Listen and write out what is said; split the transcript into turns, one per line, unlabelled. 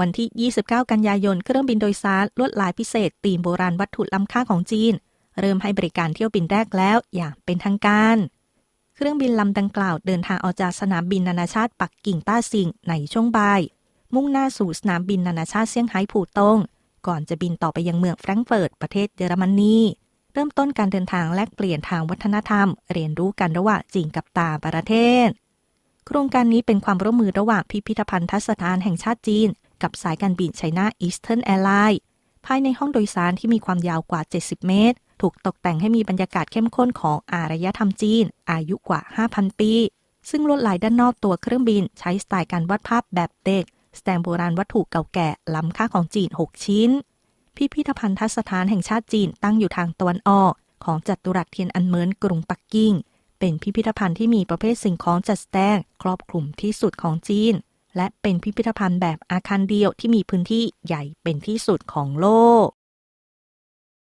วันที่ 29 กันยายน เครื่องบินโดยสารลวดลายพิเศษตีมโบราณวัตถุล้ำค่าของจีน เริ่มให้บริการเที่ยวบินแรกแล้วอย่างเป็นทางการ เครื่องบินลำดังกล่าวเดินทางออกจากสนามบินนานาชาติปักกิ่งต้าซิงในช่วงบ่าย มุ่งหน้าสู่สนามบินนานาชาติเซี่ยงไฮ้ผู่ตงก่อนจะบินต่อไปยังเมืองแฟรงก์เฟิร์ตประเทศเยอรมนีเริ่มต้นการเดินทางแลกเปลี่ยนทางวัฒนธรรม เรียนรู้กันระหว่างจีนกับต่างประเทศ โครงการนี้เป็นความร่วมมือระหว่างพิพิธภัณฑสถานแห่งชาติจีน กับสายการบินไชน่าอีสเทิร์นแอร์ไลน์ภายในห้องโดยสารที่มีความยาวกว่า 70 เมตร ถูกตกแต่งให้มีบรรยากาศเข้มข้นของอารยธรรมจีน อายุกว่า 5,000 ปี ซึ่งลวดลายด้านนอกตัวเครื่องบินใช้สไตล์การวาดภาพแบบเด็กแสดงโบราณวัตถุเก่าแก่ล้ำค่าของจีน 6 ชิ้น พิพิธภัณฑสถานแห่งชาติจีนตั้งอยู่ทางตะวันออก ของจัตุรัสเทียนอันเหมินกรุงปักกิ่ง เป็นพิพิธภัณฑ์ที่มีประเภทสิ่งของจัดแสดงครอบคลุมที่สุดของจีน และเป็นพิพิธภัณฑ์แบบอาคารเดียวที่มีพื้นที่ใหญ่เป็นที่สุดของโลก